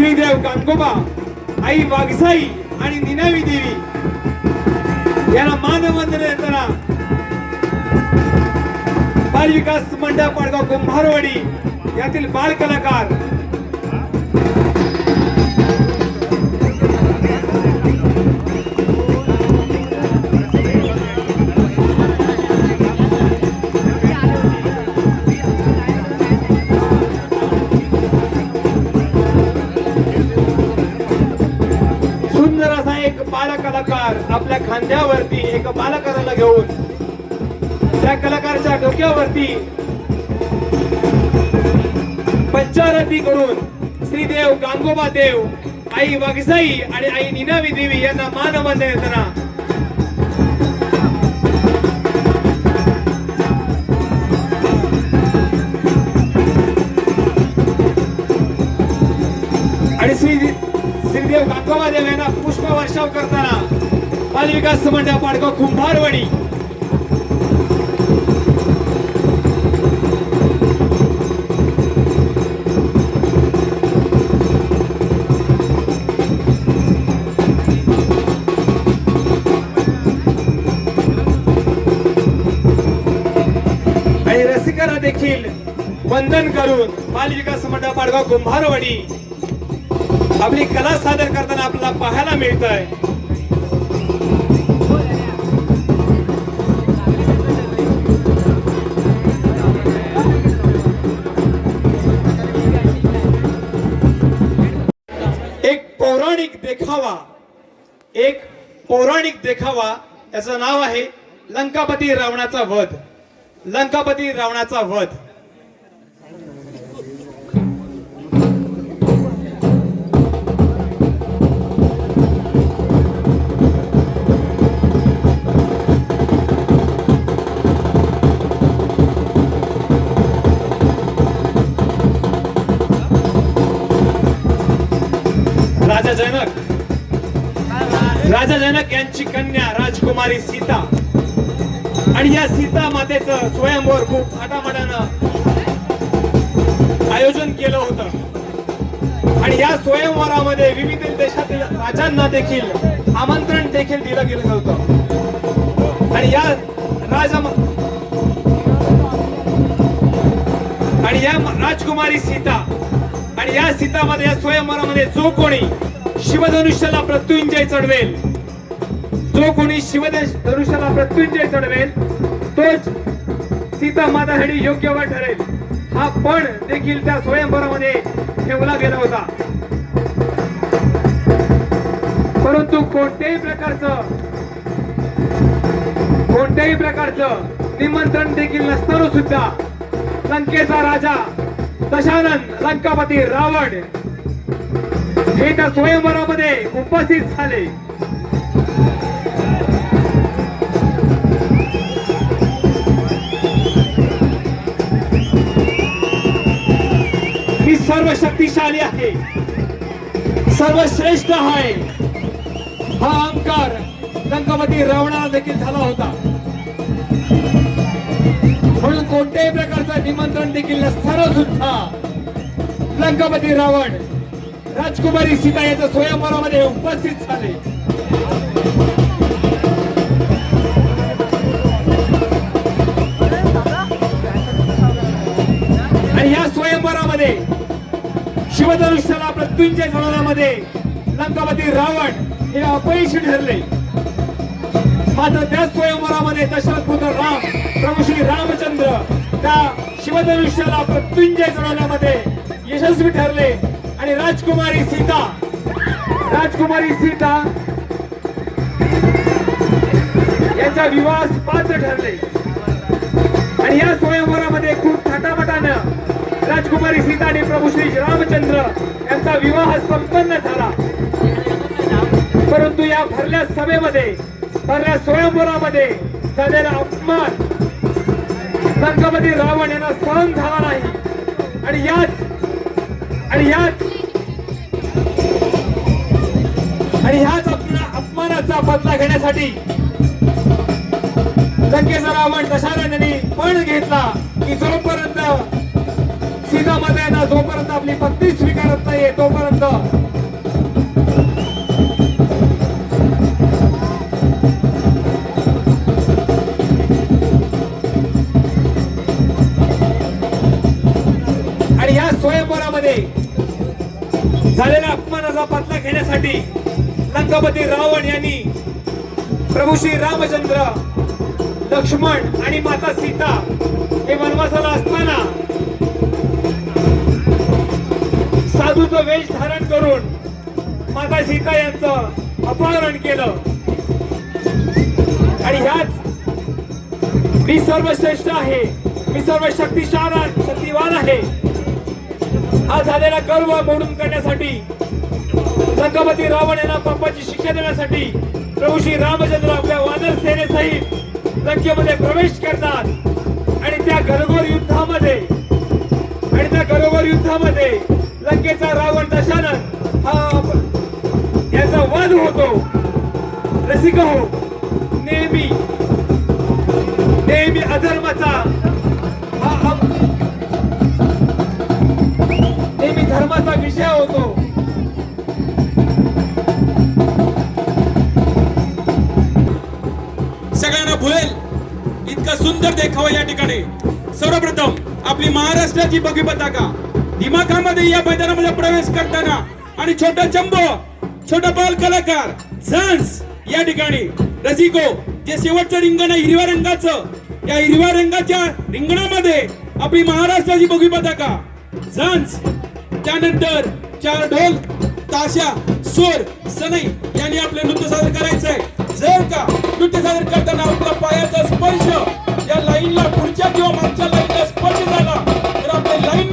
श्रीदेव गांगोबा आई वाघसाई आणि निनावी देवी. यांना मानवंदन देताना बाल विकास मंडळ पाडगाव कुंभारवाडी यातील बाल कलाकार कलाकार आपल्या खांद्यावरती एक बालकाराला घेऊन त्या कलाकाराच्या डोक्यावरती पंचारती करून श्रीदेव गांगोबा देव आई वाघसाई आणि आई निनावी देवी यांना मानवंदन येताना आणि श्री श्रीदेव गांगोबा देव यांना पुष्प वर्षाव करताना बाल विकास मंडळ पाडगाव कुंभारवाडी. आणि रसिकांना देखील वंदन करून बाल विकास मंडळ पाडगाव कुंभारवाडी. आपली कला सादर करताना आपल्याला पाहायला मिळत आहे पौराणिक देखावा याचं नाव आहे लंकापती रावणाचा वध. लंकापती रावणाचा वध. राजा जनक राजा जनक यांची कन्या राजकुमारी सीता. आणि या सीता मातेचं स्वयंवर खूप थाटामाटानं आयोजन केलं होतं. आणि या स्वयंवरामध्ये विविध देशातील राजांना देखील आमंत्रण देखील दिलं गेलं होतं. आणि या राजा आणि या राजकुमारी सीता आणि या सीतामध्ये या स्वयंवरामध्ये जो कोणी शिवधनुष्याला प्रत्युंजय चढवेल जो कोणी शिवधनुष्याला मृत्यूंजय चढवेल तोच सीता मातासाठी योग्य वर ठरेल. हा पण देखील त्या स्वयंवरामध्ये ठेवला गेला होता. परंतु कोणत्याही प्रकारचं कोणत्याही प्रकारचं निमंत्रण देखील नसताना सुद्धा लंकेचा राजा दशानन लंकापती रावण हे त्या स्वयंवरामध्ये उपस्थित झाले. सर्व शक्तिशाली आहे. सर्वश्रेष्ठ आहे. हा अहंकार लंकापती रावणाला देखील झाला होता. म्हणून कोणत्याही प्रकारचं निमंत्रण देखील नसताना सुद्धा लंकापती रावण राजकुमारी सीता याच्या स्वयंवरामध्ये उपस्थित झाले. आणि या स्वयंवरामध्ये शिवधनुष्याला मृत्यूंच्या जळवण्यामध्ये लंकापती रावण हे अपयशी ठरले. मात्र त्या स्वयंवरामध्ये दशरथ पुत्र राम प्रभू श्री रामचंद्र त्या शिवधनुष्याला मृत्युंजय चढवण्यामध्ये यशस्वी ठरले. आणि राजकुमारी सीता राजकुमारी सीता यांच्या विवाहास पात्र ठरले. आणि या स्वयंवरामध्ये खूप थाटामाटानं राजकुमारी सीता आणि प्रभू श्री रामचंद्र यांचा विवाह संपन्न झाला. परंतु या भरल्या सभेमध्ये भरल्या स्वयंवरामध्ये झालेला अपमान लंकापती रावण यांना सहन झाला नाही. आणि याच आणि याच आणि ह्याच अपना- अपमानाचा बदला घेण्यासाठी लंकेचा रावण दशानन पण घेतला की जोपर्यंत सीधा मध्ये ना जोपर्यंत आपली पत्नी स्वीकारत नाहीये तोपर्यंत. आणि या स्वयंवरामध्ये झालेल्या अपमानाचा बदला घेण्यासाठी लंकापती रावण यांनी प्रभू श्री रामचंद्र लक्ष्मण आणि माता सीता हे वनवासाला असताना साधूचं वेश धारण करून माता सीता यांचं अपहरण केलं. आणि ह्याच मी सर्वश्रेष्ठ आहे. मी सर्व शक्तिशान शक्तिवान आहे. हा झालेला गर्व मोडून करण्यासाठी लंकापती रावण यांना पापाची शिक्षा देण्यासाठी प्रभू श्री रामचंद्र आपल्या वानर सेनेसहित लंकेमध्ये प्रवेश करतात. आणि त्या घरोघर युद्धामध्ये आणि त्या घरोघर युद्धामध्ये लंकेचा रावण दशानन हा याचा वध होतो. रसिक हो नेहमी नेहमी अधर्माचा हा नेहमी धर्माचा विषय होतो. सगळ्यांना भुलेल इतका सुंदर देखावा या ठिकाणी. सर्वप्रथम आपली महाराष्ट्राची बघी पताका दिमाखामध्ये या मैदानामध्ये प्रवेश करताना आणि छोटा चंबो छोटा बाल कलाकार झन्स या ठिकाणी. रसिको जे शेवटचं रिंगण आहे हिरव्या रंगाचं या हिरव्या रंगाच्या रिंगणामध्ये आपली महाराष्ट्राची बघी पताका. झन्स त्यानंतर चार ढोल ताशा सोर सनई यांनी आपलं नृत्य सादर करायचंय. जर का नृत्य सादर करताना आपला पायाचा स्पर्श या लाईनला पुढच्या किंवा मागच्या लाईनला स्पर्श झाला तर आपल्या लाईन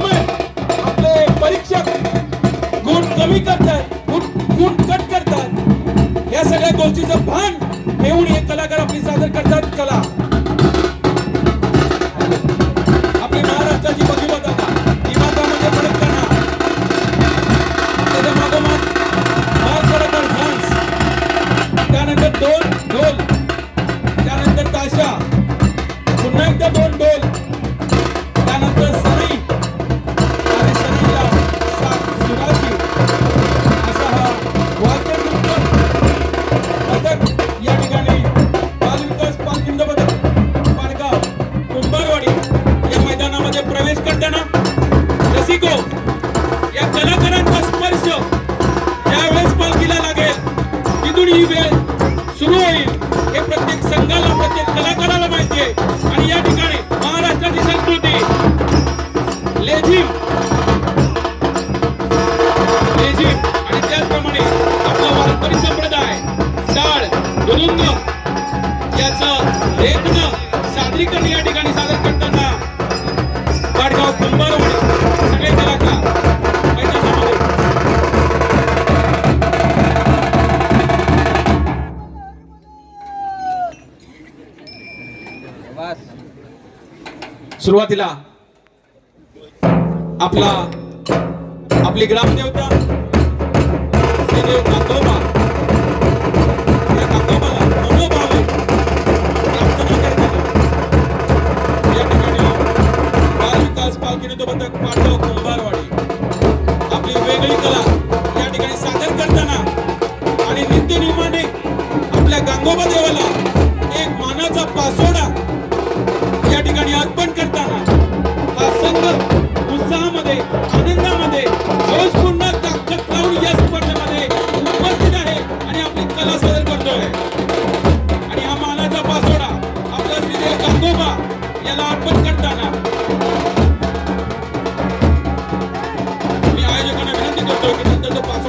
करतात गुण कट करतात. या सगळ्या गोष्टीचं भान घेऊन हे कलाकार आपली सादर करतात कला. आपली महाराष्ट्राची बघी बघा म्हणजे फरक करणार. त्याच्या मागोमाग बाल कलाकार झांस त्यानंतर दोन ढोल. त्यानंतर ताशा. पुन्हा एकदा दोन ढोल. सुरुवातीला आपला आपली ग्रामदेवता श्रीदेव काकोबा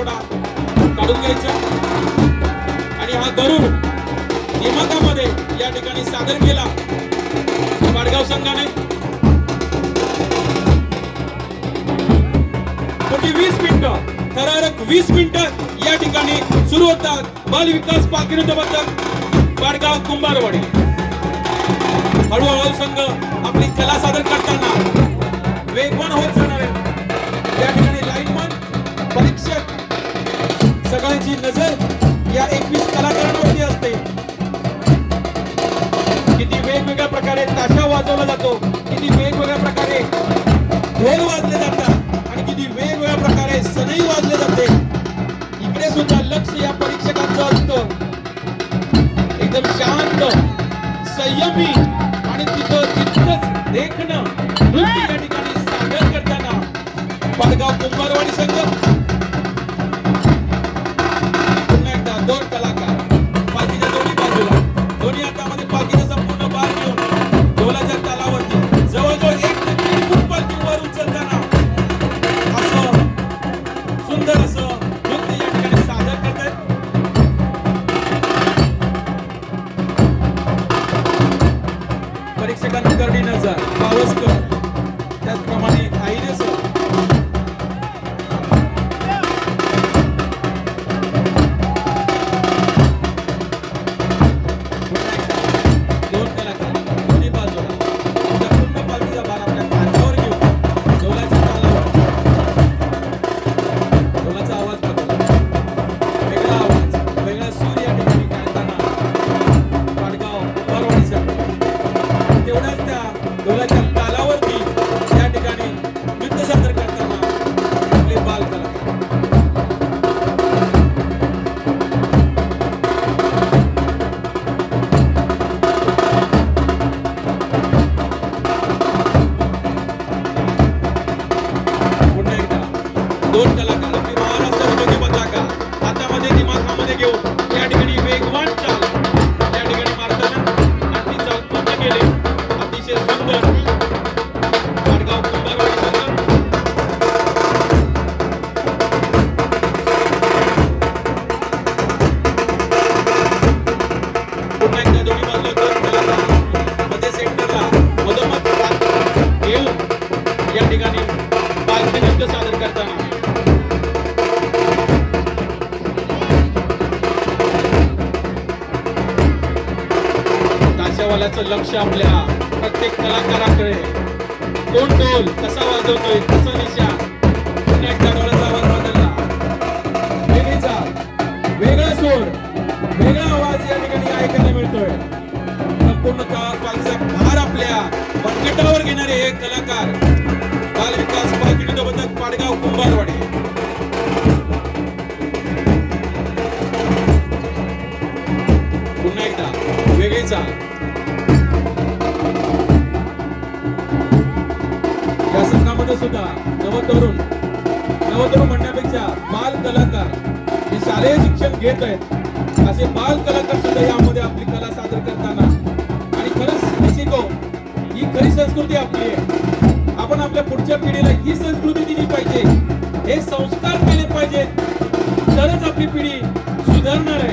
नंतर काढून घ्यायचा. आणि हा गरुड दिमागामध्ये या ठिकाणी सादर केला. पाडगाव संघाने. शेवटी वीस मिनिटं थरारक वीस मिनिटं या ठिकाणी सुरू होतात. बाल विकास पाकिरुद्ध पथक पाडगाव कुंभारवाडी. हळूहळू संघ आपली कला सादर करताना वेगवान होत जाणार आहे. या ठिकाणी लाईनमन परीक्षक सगळ्यांची नजर या एकवीस कलाकारांवरती असते. किती वेगवेगळ्या प्रकारे ताशा वाजवला जातो किती वेगवेगळ्या प्रकारे ढोल वाजले जातात आणि किती वेगवेगळ्या प्रकारे सनई वाजले जाते. इकडे सुद्धा लक्ष या परीक्षकांचं असतं. एकदम शांत संयमी आणि तिथं तिथंच देखणं. नृत्य या ठिकाणी सादर करताना पाडगाव कुंभारवाडी संघ ताशावाल्याचं लक्ष आपल्या प्रत्येक कलाकाराकडे. कोण ढोल कसा वाजवतोय कसा निशा पुन्हा एकदा डोळ्याचा आवाज बदलला? वेगळी चाल वेगळा सूर वेगळा आवाज या ठिकाणी ऐकायला मिळतोय. संपूर्ण का- पालखीचा भार आपल्या बंकटावर घेणारे हे कलाकार बाल विकास पालखी पथक पाडगाव कुंभारवाडी. पुन्हा एकदा वेगळी तरुण नवतरुण म्हणण्यापेक्षा बाल कलाकार हे शालेय शिक्षण घेत आहेत. असे बाल कलाकार सुद्धा यामध्ये आपली कला सादर करताना आणि खरंच निशिको ही खरी संस्कृती आपली आहे. आपण आपल्या पुढच्या पिढीला ही संस्कृती दिली पाहिजे हे संस्कार केले पाहिजेत तरच आपली पिढी सुधारणार आहे.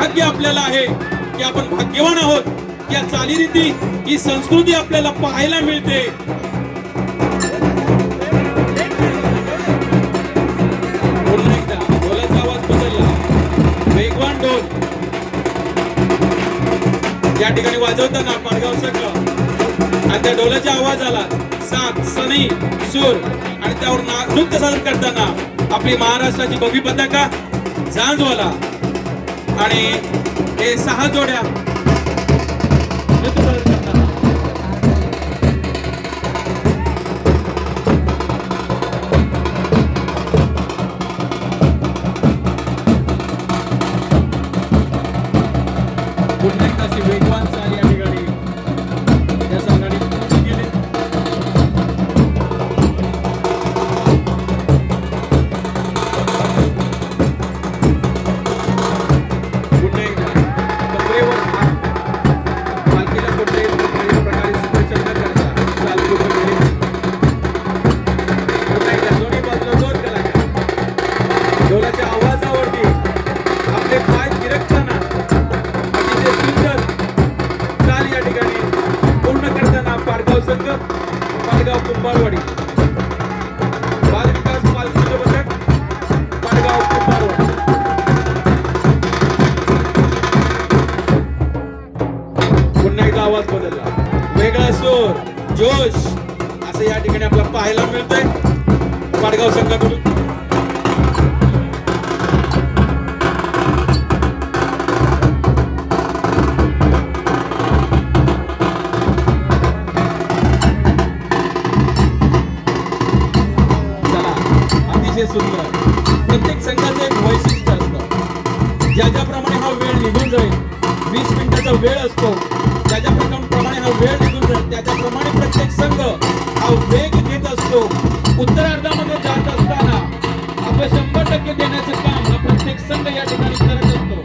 भाग्य आपल्याला आहे की आपण भाग्यवान आहोत. या चालीरीती ही संस्कृती आपल्याला पाहायला मिळते. ढोलाचा आवाज बदलला. वेगवान ढोल. या ठिकाणी वाजवताना पाडगाव संघ आणि त्या ढोलाच्या आवाजाला सात सनई सूर. आणि त्यावर ना- नृत्य सादर करताना आपली महाराष्ट्राची भव्य पताका झांजवाला आणि हे सहा जोड्या असं या ठिकाणी आपल्याला पाहायला मिळतंय. पाडगाव संघाकडून. चला अतिशय सुंदर. प्रत्येक संघाचं एक वैशिष्ट्य असतं. ज्या ज्याप्रमाणे हा वेळ निघून जाईल वीस मिनिटाचा वेळ असतो ज्या त्याच्याप्रमाणे हा वेळ निघून जाईल त्याच्याप्रमाणे प्रत्येक संघ वेग घेत असतो. उत्तरार्धामध्ये जात असताना आपण शंभर टक्के देण्याचं काम हा प्रत्येक संघ या ठिकाणी करत असतो.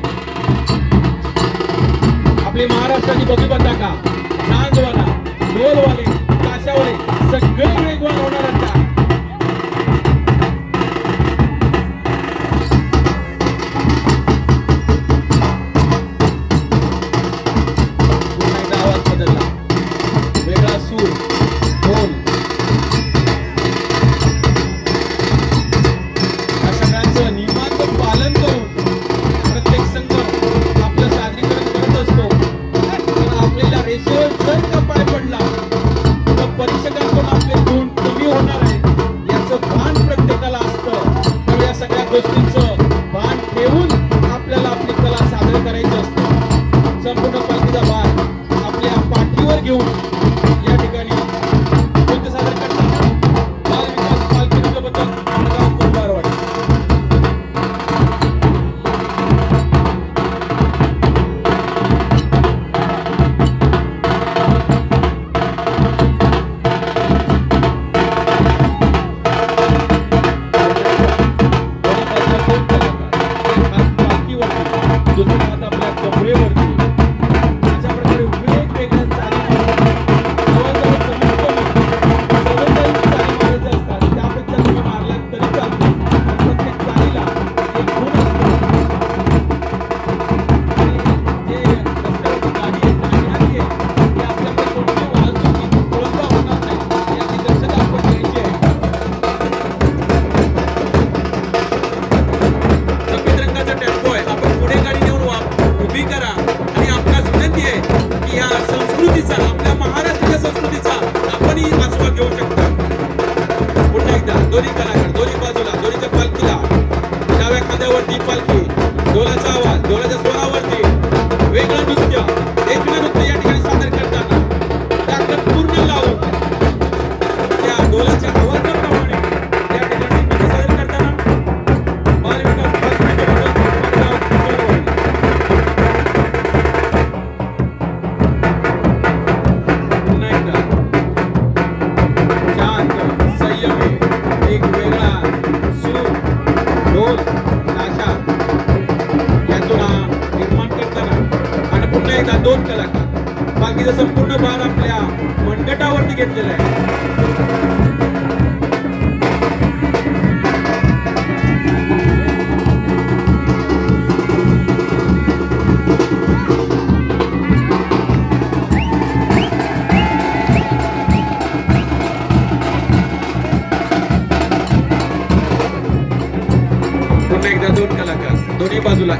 आपली महाराष्ट्राची बघू बघा का?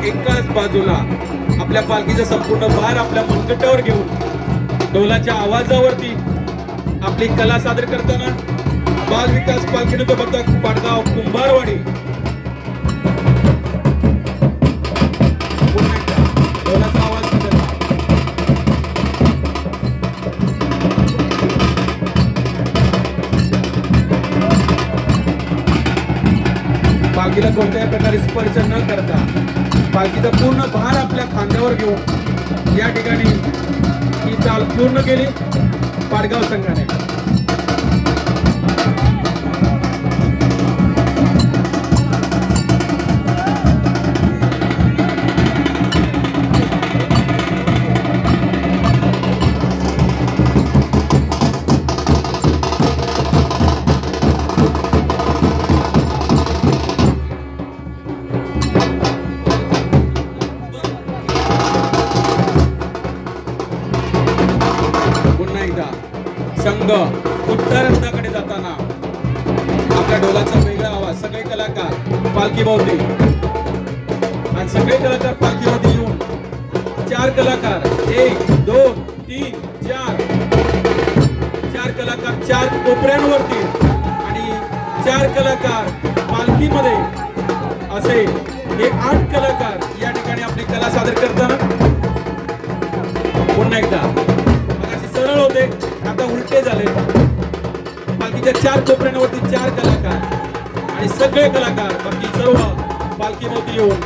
एकाच बाजूला आपल्या पालखीचा संपूर्ण भार आपल्या मनकटावर घेऊन डोलाच्या आवाजावरती आपली कला सादर करताना बाल विकास पालखी तो पथक पाडगाव कुंभारवाडी. ढोलाचा आवाज पालखीला कोणत्याही प्रकारे स्पर्श न करता पालखीचा पूर्ण भार आपल्या खांद्यावर घेऊन या ठिकाणी ही चाल पूर्ण केली पाडगाव संघाने. संघ उत्तरार्धाकडे जाताना आपल्या ढोलाचा वेगळा आवाज सगळे कलाकार पालखी भोवती. आणि सगळे कलाकार पालखी भोवती येऊन चार कलाकार एक दोन तीन चार. चार कलाकार चार कोपऱ्यांवरती आणि चार कलाकार पालखीमध्ये असे हे आठ कलाकार या ठिकाणी आपली कला सादर करताना. पुन्हा एकदा. विषय झाले. पालखीच्या चार कोपऱ्यांवरती चार कलाकार आणि सगळे कलाकार बाकी सर्व पालखीमध्ये येऊन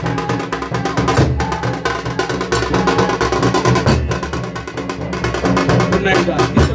पुन्हा एकदा.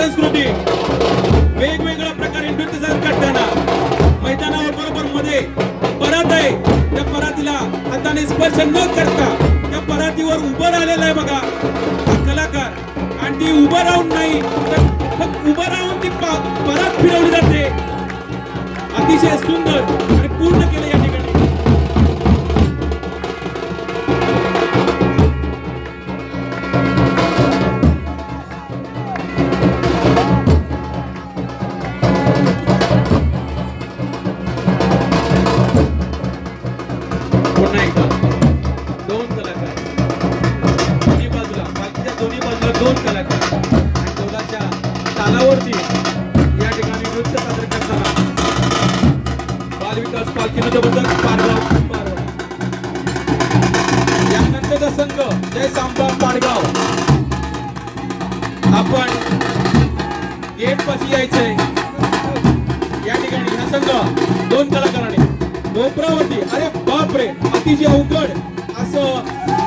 संस्कृती वेगवेगळ्या प्रकारे नृत्य करताना मैदानावर बरोबर मध्ये परात आहे. त्या परातीला हाताने स्पर्श न करता त्या परातीवर उभं राहिलेला आहे बघा. हा कलाकार. आणि ती उभं राहून नाही तर फक्त उभं राहून ती परात फिरवली जाते. अतिशय सुंदर आणि पूर्ण केलं या सांबा पाडगाव. आपण गेट पाशी यायचंय या ठिकाणी हा संघ दोन कलाकारांनी. डोपरावरती अरे बापरे अतिशय अवघड. असं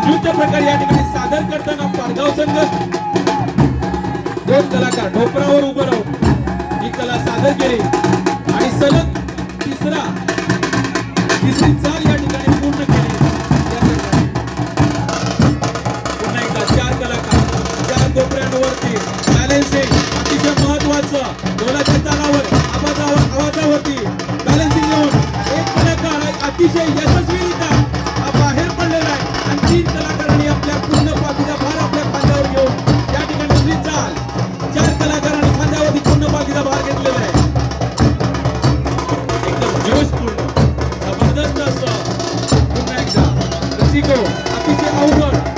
नृत्य प्रकार या ठिकाणी सादर करताना पाडगाव संघ. दोन कलाकार डोपरावर उभं राहून ही कला सादर केली. आणि सलग तिसरा तिसरी चाल या ठिकाणी पूर्ण केली. महत्वाचं ढोलाच्या तालावर आवाजावर आवाजावरती बॅलन्सिंग घेऊन एक कलाकार अतिशय यशस्वीरित्या हा बाहेर पडलेला आहे. आणि तीन कलाकारांनी आपल्या पूर्ण पाठीचा भार आपल्या खांद्यावर घेऊन या ठिकाणी दुसरी चाल. चार कलाकारांनी खांद्यावरती पूर्ण पाठीचा भार घेतलेला आहे. एकदम जोशपूर्ण जबरदस्त असं. पुन्हा एकदा. रसिको अतिशय अवघड.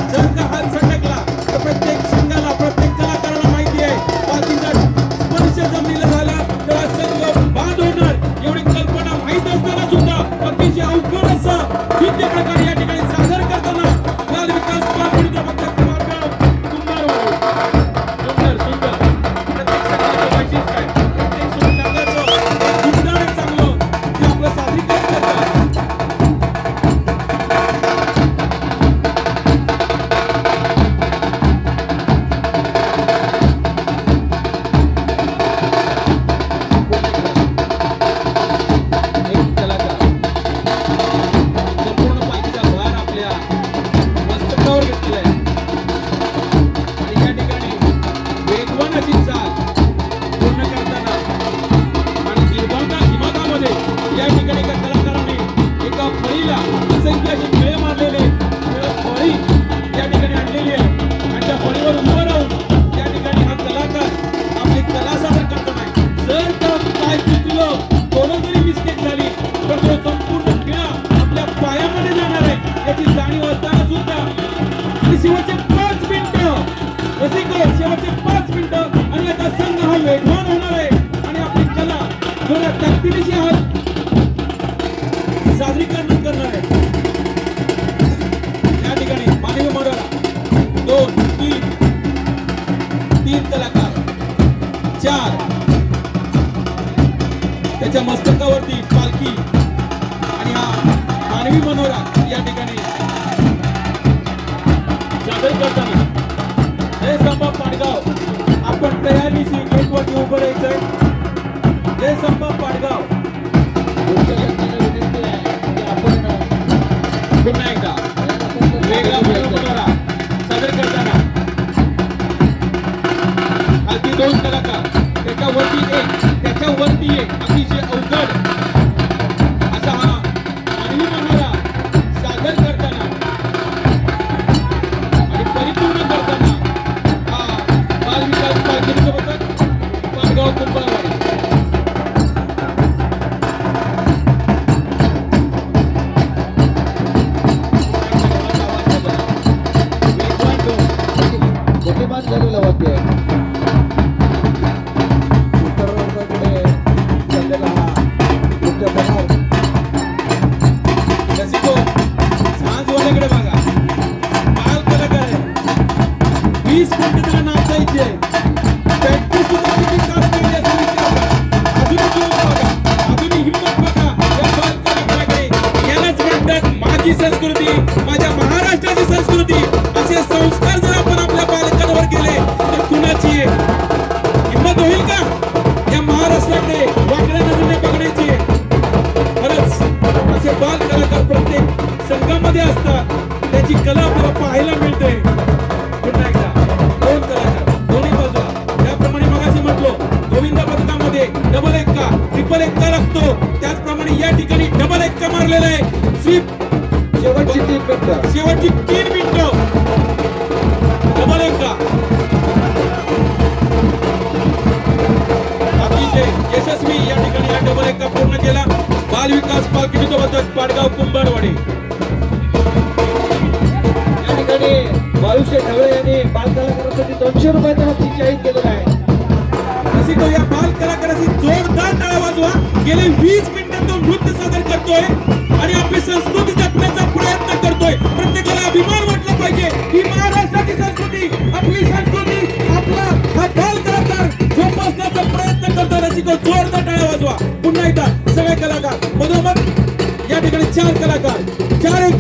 संपा पाडगाव. आपण तयारीशी गेटवरती उभं जय संभव पाडगाव. आपण पुन्हा एकदा वेगळा बोलणारा सादर करताना. अगदी दोन कलाकार. त्याच्यावरती एक त्याच्यावरती एक. अगदी त्याला आहे प्रॅक्टिस सुद्धा किती तास केली विचार करा. बघा हिंमत बघा या यालाच म्हणतात माझी संस्कृती माझ्या महाराष्ट्राची संस्कृती असे संस्कार जर आपण आपल्या बालकांवर केले तर कुणाची आहे? हिंमत होईल का या महाराष्ट्राकडे वाकड्या नजरेने बघण्याची खरंच असे बाल कलाकार प्रत्येक संघामध्ये असतात त्याची कला आपल्याला पाहायला मिळते शेवटची तीन मिनिटं. शेवटची तीन मिनिटं. डबल अतिशय यशस्वी या ठिकाणी हा डबल एक्का पूर्ण केला. बाल विकास पालखी पथक पाडगाव कुंभारवाडी. या ठिकाणी वायुष्य ढवळे यांनी बाल कलाकारांसाठी दोनशे रुपयाचा बक्षीस जाहीर केलेलं आहे. रसिको या बाल कलाकाराची जोरदार टाळा वाजवा गेले वीस मिनिटं तो नृत्य सादर करतोय. आणि आपली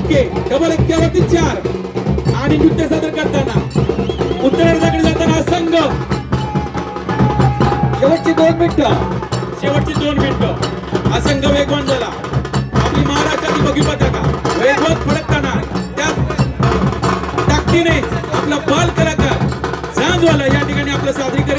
एक्के डबल एक्क्यावरती चार. आणि नृत्य सादर करताना उत्तरार्धाकडे जाताना संघ. शेवटची दोन मिनिटं. शेवटची दोन मिनिटं. हा संघ वेगवान झाला आपली महाराष्ट्राची बघी पताका वेगवान फडकताना त्याच ताकदीने आपला बाल कलाकार झांजवाला या ठिकाणी आपलं सादरीकरण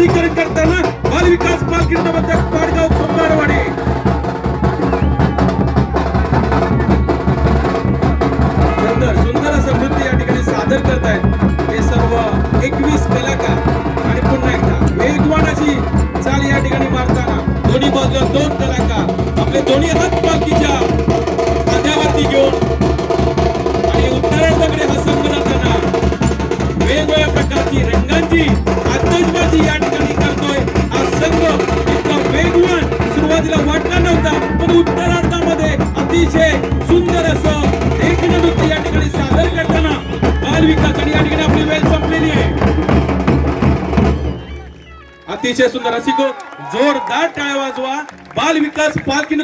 सादरीकरण करताना बालविकास पालखी पथक पाडगाव कुंभारवाडी. सुंदर सुंदर असं नृत्य या ठिकाणी सादर करतायत हे सर्व एकवीस कलाकार. आणि पुन्हा एकदा वेगवान अशी चाल या ठिकाणी मारताना दोन्ही बाजूला दोन कलाकार आपले दोन्ही हात पालखीच्या खांद्यावरती घेऊन आणि उत्तरार्धाकडे हा संघ जाताना वेगवेगळ्या प्रकारची रंगांची आतषबाजी या नव्हता उत्तरार्धामध्ये अतिशय सुंदर असं एक नृत्य या ठिकाणी सादर करताना बाल विकास आणि या ठिकाणी आपली वेळ संपलेली आहे. अतिशय सुंदर. असिको जोरदार टाळ्या वाजवा. बाल विकास पालखी